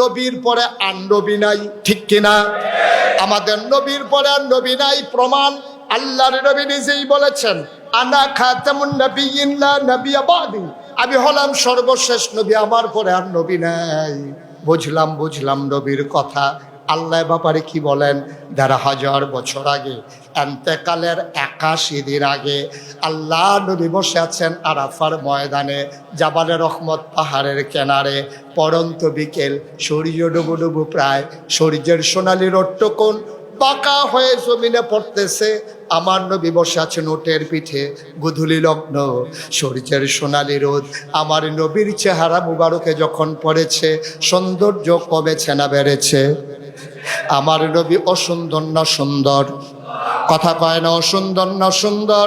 নবীর পরে আর নবী নাই, ঠিক কিনা? আমাদের নবীর পরে আর নবী নাই, প্রমাণ আল্লাহর নবী নিজেই বলেছেন, আনা খাতামুন নবী লা নবী বাদি। আমি হলাম সর্বশেষ নবী, আমার পরে আর নবী নাই। বুঝলাম বুঝলাম নবীর কথা। আল্লাহ ব্যাপারে কি বলেন? দেড় হাজার বছর আগে, এন্তেকালের একাশি দিন আগে, আল্লাহ নবী বসে আছেন আরাফার ময়দানে জাবালে রহমত পাহাড়ের কেনারে, পরন্ত বিকেল, সূর্য ডুবু ডুবু প্রায়, সূর্যের সোনালি রট্টকোণ পাকা হয়ে জমিনে পড়তেছে। আমার নবী বসে আছেন ওটের পিঠে, গুধুলি লগ্ন, সূর্যের সোনালি রোদ, আমার নবীর চেহারা মুবারকে যখন পড়েছে, সৌন্দর্য কমেছে না বেড়েছে। আমার নবী অসুন্দর না সুন্দর? কথা কয় না, অসুন্দর না সুন্দর?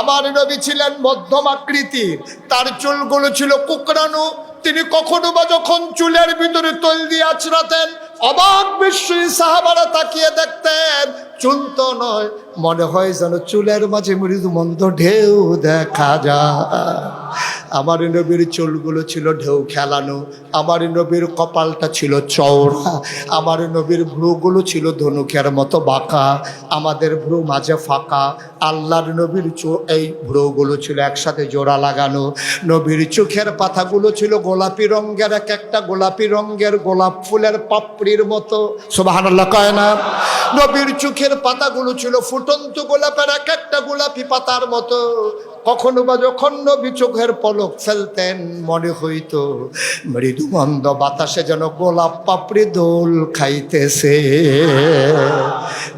আমার নবী ছিলেন মধ্যম আকৃতির, তার চুলগুলো ছিল কুকরানো তিনি কখনো বা যখন চুলের ভিতরে তৈল দিয়ে আছড়াতেন, অবাক বিশ্বই সাহাবারা তাকিয়ে দেখতেন। চুল তো নয়, মনে হয় যেন চুলের মাঝে মৃদু মন্দ ঢেউ দেখা যায়। আমার নবীর চুলগুলো ছিল ঢেউ খেলানো, আমার নবীর কপালটা ছিল চওড়া, আমার নবীর ভ্রুগুলো ছিল ধনুকের মতো বাঁকা, আমাদের ভ্রু মাঝে ফাঁকা, আল্লাহর নবীর চো, এই ভ্রুগুলো ছিল একসাথে জোড়া লাগানো, নবীর চোখের পাতাগুলো ছিল গোলাপি রঙের, এক একটা গোলাপি রঙের, গোলাপ ফুলের পাপড়ির মতো, সুবহানাল্লাহ না? নবীর চোখের পাতাগুলো ছিল ফুটন্ত গোলাপের এক একটা গোলাপি পাতার মতো কখনো বা যখন নবী চোখের পলক ফেলতেন, মনে হইতো মৃদু মন্দ বাতাসে যেন গোলাপ পাপড়ি দোল খাইতেছে।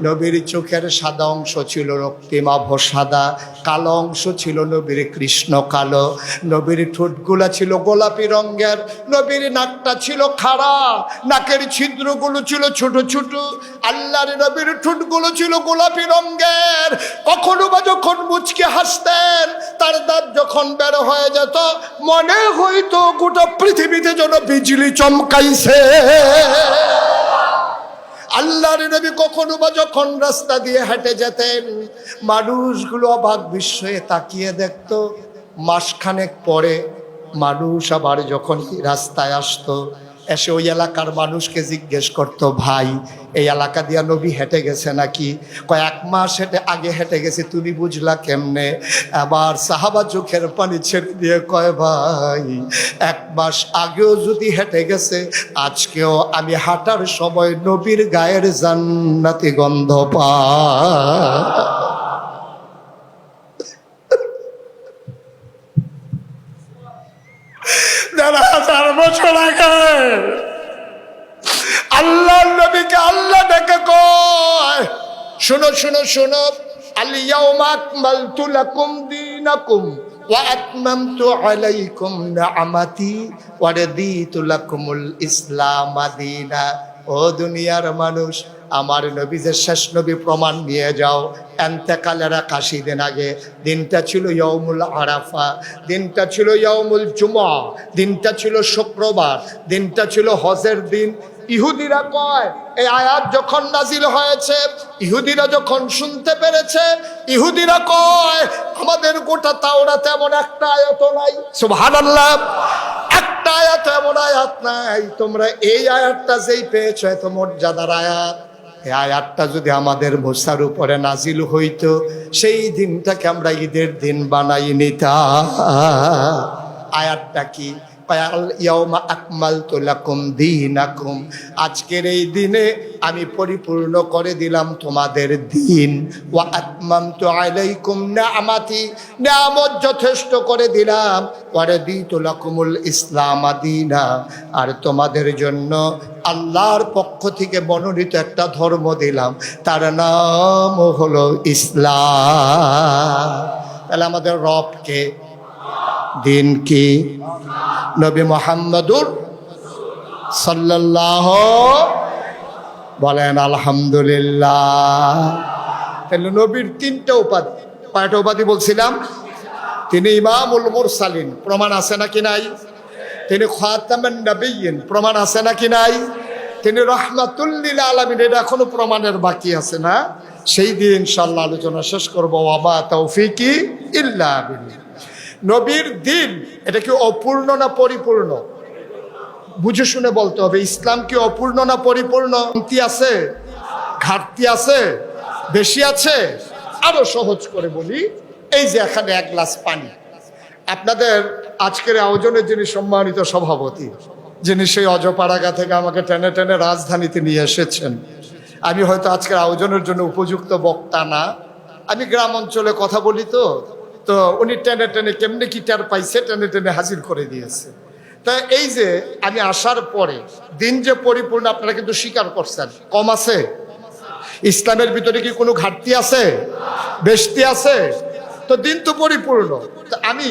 নবীর চোখের সাদা অংশ ছিল রক্তিমাভ সাদা, কালো অংশ ছিল নবীর কৃষ্ণ কালো। নবীর ঠোঁটগুলা ছিল গোলাপি রঙের, নবীর নাকটা ছিল খাড়া, নাকের ছিদ্রগুলো ছিল ছোট ছোট, আল্লাহর নবীর ঠোঁটগুলো ছিল গোলাপি রঙের। কখনো বা যখন মুচকে হাসতেন তার দাঁত যখন বের হয়ে যেত, মনে হইতো গোটা পৃথিবীতে যেন বিজলি চমকাইছে। আল্লাহর নবী কখনো বা যখন রাস্তা দিয়ে হেঁটে যেতেন, মানুষগুলো অবাক বিস্ময়ে তাকিয়ে দেখত, মাসখানেক পরে মানুষ আবার যখন রাস্তায় আসতো এসে ওই এলাকার মানুষকে জিজ্ঞেস করতো, ভাই, এই এলাকা দিয়া নবী হেঁটে গেছে নাকি? কয়েক মাস হেঁটে, আগে হেঁটে গেছে, তুমি বুঝলা কেমনে? আবার সাহাবা চোখের পানি ছেড়ে দিয়ে কয়, ভাই, এক মাস আগেও যদি হেঁটে গেছে, আজকেও আমি হাঁটার সময় নবীর গায়ের জান্নাতি গন্ধ পা দেড় হাজার বছর আগে আল্লাহ নবীকে আল্লাহ ডেকে কয় শুনো শুনো শুনো। ও দুনিয়ার মানুষ, আমার শেষ নবী প্রমাণ নিয়ে যাও। একাশি দিন আগে। দিনটা ছিল ইয়মুল আরাফা, দিনটা ছিল ইয়মুল জুমা দিনটা ছিল শুক্রবার, দিনটা ছিল হজের দিন। ইহুদিরা কয়, এই আয়াত যখন নাজিল হয়েছে, ইহুদিরা যখন শুনতে পেরেছে, ইহুদিরা কয়, আমাদের গোটা তাওরা তেমন একটা আয়াত নাই। সুবহানাল্লাহ, একটা আয়াত এমন আয়াত নাই। তোমরা এই আয়াতটা যেই পেয়েছ, এত মর্যাদার আয়াত। এই আয়াতটা যদি আমাদের মোসার উপরে নাজিল হইতো, সেই দিনটাকে আমরা ঈদের দিন বানাই নিতা আয়াতটা কি? আজকের এই দিনে আমি পরিপূর্ণ করে দিলাম তোমাদের দিন। ওয়া আতমামতু আলাইকুম নিআমাতি নিয়ামত যথেষ্ট করে দিলাম। পরে দি দিতুলাকুমুল ইসলাম আদিনা আর তোমাদের জন্য আল্লাহর পক্ষ থেকে মনোনীত একটা ধর্ম দিলাম। তার নাম হলো ইসলাম। তাহলে আমাদের রবকে দিন কি? নবী মোহাম্মদুর সাল্লাহ বলেন, আলহামদুলিল্লাহ। নবীর তিনটা উপাধি, কয়টা উপাধি বলছিলাম? তিনি ইমামুল মুরসালিন, প্রমাণ আছে নাকি নাই? তিনি খাতামেন নবীন প্রমাণ আছে নাকি নাই? তিনি রহমাতুল্লিল আলমিন, এটা এখনও প্রমাণের বাকি আছে না? সেই দিন ইনশাল্লাহ আলোচনা শেষ করব। বাবা তৌফিকি ইল্লা বিল্লাহ। নবীর দিন, এটা কি অপূর্ণ না পরিপূর্ণ? বুঝে শুনে বলতে হবে, ইসলাম কি অপূর্ণ না পরিপূর্ণ? কমতি আছে? ঘাটতি আছে? বেশি আছে? আরও সহজ করে বলি, এই যে এখানে এক গ্লাস পানি। আপনাদের আজকের আয়োজনের যিনি সম্মানিত সভাপতি, যিনি সেই অজপাড়াগা থেকে আমাকে টেনে টেনে রাজধানীতে নিয়ে এসেছেন, আমি হয়তো আজকের আয়োজনের জন্য উপযুক্ত বক্তা না। আমি গ্রাম অঞ্চলে কথা বলি তো তো উনি টেনে টেনে কেমনে কি টের পাইছে, টেনে টেনে হাজির করে দিয়েছে। তা এই যে আমি আসার পরে দিন যে পরিপূর্ণ আপনারা কিন্তু স্বীকার করছেন। কম আছে? ইসলামের ভিতরে কি কোনো ঘাটতি আছে? বেশতি আছে? তো দিন তো পরিপূর্ণ। তো আমি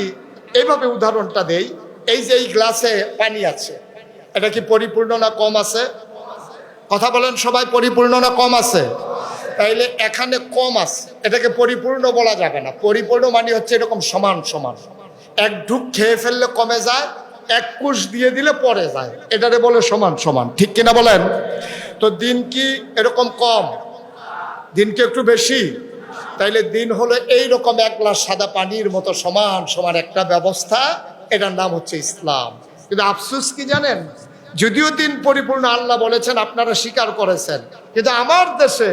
এইভাবে উদাহরণটা দেই। এই যে এই গ্লাসে পানি আছে, এটা কি পরিপূর্ণ না কম আছে? কথা বলেন সবাই, পরিপূর্ণ না কম আছে? তাইলে এখানে কম আছে। এটাকে পরিপূর্ণ বলা যাবে না। পরিপূর্ণ মানে হচ্ছে এরকম সমান সমান। এক ঢুক খেয়ে ফেললে কমে যায়, এক কুশ দিয়ে দিলে পরে যায়। এটারে বলে সমান সমান। ঠিক কিনা বলেন? তো দিন কি এরকম কম? দিন কি একটু বেশি? তাইলে দিন হলো এই রকম এক গ্লাস সাদা পানির মতো সমান সমান একটা ব্যবস্থা। এটার নাম হচ্ছে ইসলাম। কিন্তু আফসুস কি জানেন? যদিও দিন পরিপূর্ণ আল্লাহ বলেছেন, আপনারা স্বীকার করেছেন। কিন্তু আমার দেশে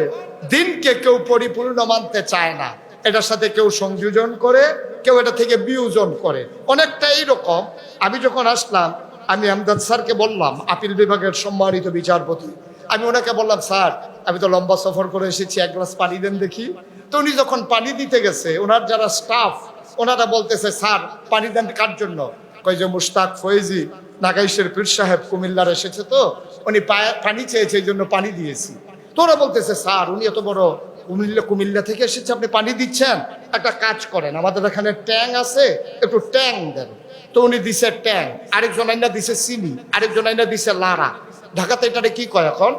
দিনকে কেউ পরিপূর্ণ মানতে চায় না। এটার সাথে কেউ সংযোজন করে, কেউ এটা থেকে বিয়োজন করে। অনেকটা এইরকম। আমি যখন আসলাম, আমি আমদাদ স্যারকে বললাম, আপিল বিভাগের সম্মানিত বিচারপতি। আমি ওনাকে বললাম, স্যার, আমি তো লম্বা সফর করে এসেছি, এক গ্লাস পানি দেন দেখি। তো উনি যখন পানি দিতে গেছে, ওনার যারা স্টাফ, ওনারা বলতেছে, স্যার, পানি দেন কার জন্য? কই যে, মুশতাক ফয়েজি, নাগাইশের পীর সাহেব কুমিল্লার এসেছে তো। উনি পানি চেয়েছে, এই জন্য পানি দিয়েছি। তো ওরা বলতেছে, স্যার, উনি এত বড় কুমিল্লা কুমিল্লা থেকে এসেছে, আপনি পানি দিচ্ছেন? একটা কাজ করেন, আমাদের এখানে ট্যাং আছে, একটু ট্যাং দেন। তো উনি দিছে ট্যাং, আরেকজন আইনা দিছে চিনি, আরেকজন আইনা দিছে লারা ঢাকাতে এটারে কি কয় এখন?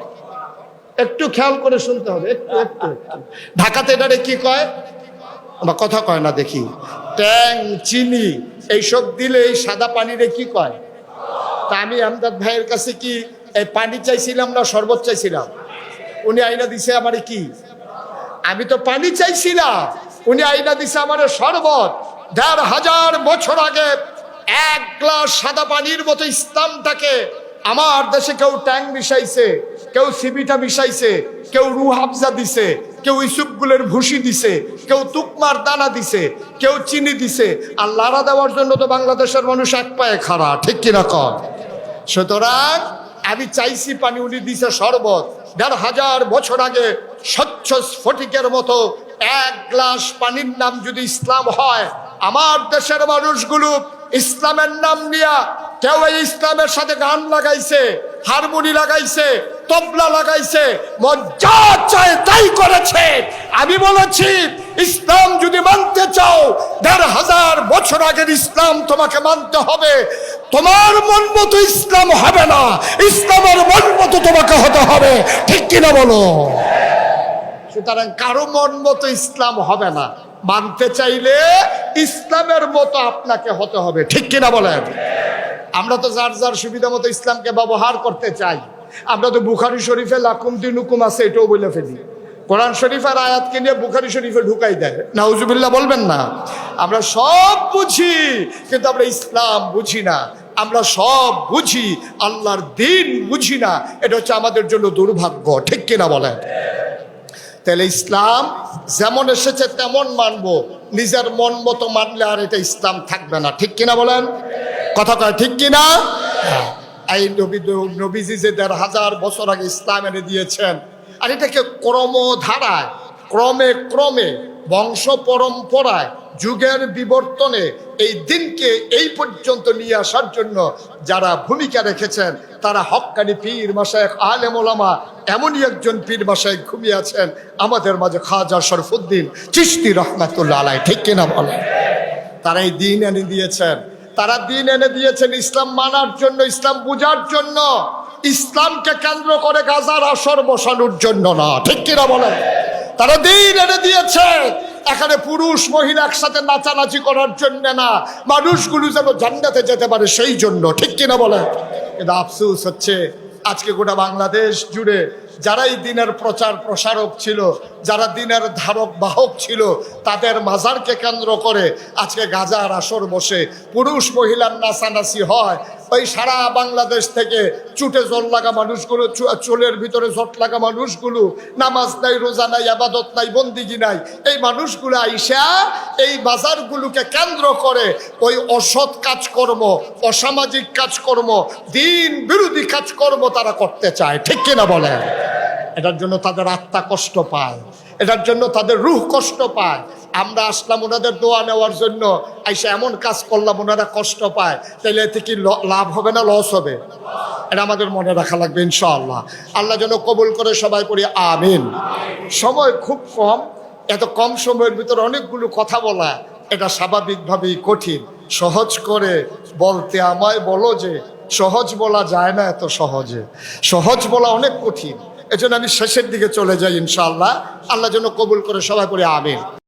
একটু খেয়াল করে শুনতে হবে, একটু একটু। ঢাকাতে এটারে কি কয়? বা কথা কয় না, দেখি। ট্যাং, চিনি, এইসব দিলে এই সাদা পানিরে কি কয়? তা আমি আমদাদ ভাইয়ের কাছে কি এই পানি চাইছিলাম না শরবত চাইছিলাম? উনি আইনা দিছে আমারে কি? আমি তো পানি চাইছিলাম। উনি আইনা দিছে আমার শরবত। দেড় হাজার বছর আগে এক গ্লাস সাদা পানির মতো ইসলামটাকে আমার দেশে কেউ ট্যাং মিশাইছে, কেউ সিবিটা মিশাইছে, কেউ রু হাফজা দিছে, কেউ ইসুপগুলের ভুসি দিছে, কেউ তুকমার দানা দিছে, কেউ চিনি দিছে। আর লাড়া দেওয়ার জন্য তো বাংলাদেশের মানুষ এক পায়ে খাড়া, ঠিক কিনা কর সুতরাং আমি চাইছি পানি উনি দিছে শরবত। দেড় হাজার বছর আগে স্বচ্ছ স্ফটিকের মতো এক গ্লাস পানির নাম যদি ইসলাম হয়, আমার দেশের মানুষগুলো ইসলামের নাম নিয়া কেউ এই ইসলামের সাথে গান লাগাইছে, হারমোনি লাগাইছে, তবলা লাগাইছে মজ্জা চায় তাই করেছে। আমি বলেছি, ইসলাম যদি মানতে চাও, দেড় হাজার বছর আগের ইসলাম তোমাকে মানতে হবে। তোমার মন মতো ইসলাম হবে না, ইসলামের মন মতো তোমাকে হতে হবে। ঠিক কিনা বলো? সুতরাং কারও মন মতো ইসলাম হবে না। মানতে চাইলে ইসলামের মতো আপনাকে হতে হবে, ঠিক কিনা বলেন? আমরা তো যার যার সুবিধা মতো ইসলামকে ব্যবহার করতে চাই। আমরা তো বুখারি শরীফে লাকুম দিনুকুম আছে, এটাও বলে ফেলি। কোরআন শরীফের আয়াতকে নিয়ে বুখারি শরীফে ঢুকাই দেয়। নাউজুবিল্লাহ, বলবেন না। আমরা সব বুঝি, কিন্তু আমরা ইসলাম বুঝি না। আমরা সব বুঝি, আল্লাহর দিন বুঝি না। এটা হচ্ছে আমাদের জন্য দুর্ভাগ্য, ঠিক কিনা বলেন? তাহলে ইসলাম যেমন এসেছে তেমন মানবো। নিজের মন মতো মানলে আর এটা ইসলাম থাকবে না। ঠিক কিনা বলেন? কথা কয় ঠিক কিনা? হ্যাঁ। এই নবী নবীজি যে দেড় হাজার বছর আগে ইসলাম এনে দিয়েছেন, আর এটাকে ক্রমধারায়, ক্রমে ক্রমে বংশ পরম্পরায়, যুগের বিবর্তনে এই দিনকে এই পর্যন্ত নিয়ে আসার জন্য যারা ভূমিকা রেখেছেন, তারা হক্কানি পীর মাসায় ওলামা, এমনই একজন পীর মাসায় ঘুমিয়ে আছেন আমাদের মাঝে খাজা শরফুদ্দিন চিস্তি রহমাতুল্লাহ আলাই ঠিক কিনা বলেন? তারা এই দিন এনে দিয়েছেন। তারা দিন এনে দিয়েছেন ইসলাম মানার জন্য, ইসলাম বুঝার জন্য। ইসলামকে কেন্দ্র করে গাজার আসর বসানোর জন্য না, ঠিক কিনা বলেন? তারা দিন এনে দিয়েছে এখানে পুরুষ মহিলা একসাথে নাচানাচি করার জন্য না। মানুষগুলো যেন জান্নাতে যেতে পারে সেই জন্য। ঠিক কিনা বলে কিন্তু আফসুস হচ্ছে, আজকে গোটা বাংলাদেশ জুড়ে যারা এই দিনের প্রচার প্রসারক ছিল, যারা দিনের ধারক বাহক ছিল, তাদের মাজারকে কেন্দ্র করে আজকে গাজার আসর বসে পুরুষ মহিলার নাচানাচি হয়। ওই সারা বাংলাদেশ থেকে চুটে জল লাগা মানুষগুলো চুলের ভিতরে জট লাগা মানুষগুলো, নামাজ নাই, রোজা নাই, আবাদত নাই, বন্দিগি নাই, এই মানুষগুলো আইসা এই বাজারগুলোকে কেন্দ্র করে ওই অসৎ কাজকর্ম, অসামাজিক কাজকর্ম, দিন বিরোধী কাজকর্ম তারা করতে চায়। ঠিক কিনা বলে এটার জন্য তাদের আত্মা কষ্ট পায়, এটার জন্য তাদের রুহ কষ্ট পায়। আমরা আসলাম ওনাদের দোয়া নেওয়ার জন্য, আইসা এমন কাজ করলাম ওনারা কষ্ট পায় তাহলে এতে কি লাভ হবে না লস হবে? এটা আমাদের মনে রাখা লাগবে ইনশাআল্লাহ। আল্লাহ যেন কবুল করে সবাই পড়ি, আমিন। সময় খুব কম, এত কম সময়ের ভিতরে অনেকগুলো কথা বলা, এটা স্বাভাবিকভাবেই কঠিন। সহজ করে বলতে আমায় বলো যে, সহজ বলা যায় না এত সহজে। সহজ বলা অনেক কঠিন। এজন্য আমি শেষের দিকে চলে যাই ইনশাআল্লাহ। আল্লাহ যেন কবুল করে সবাই করে আমিন।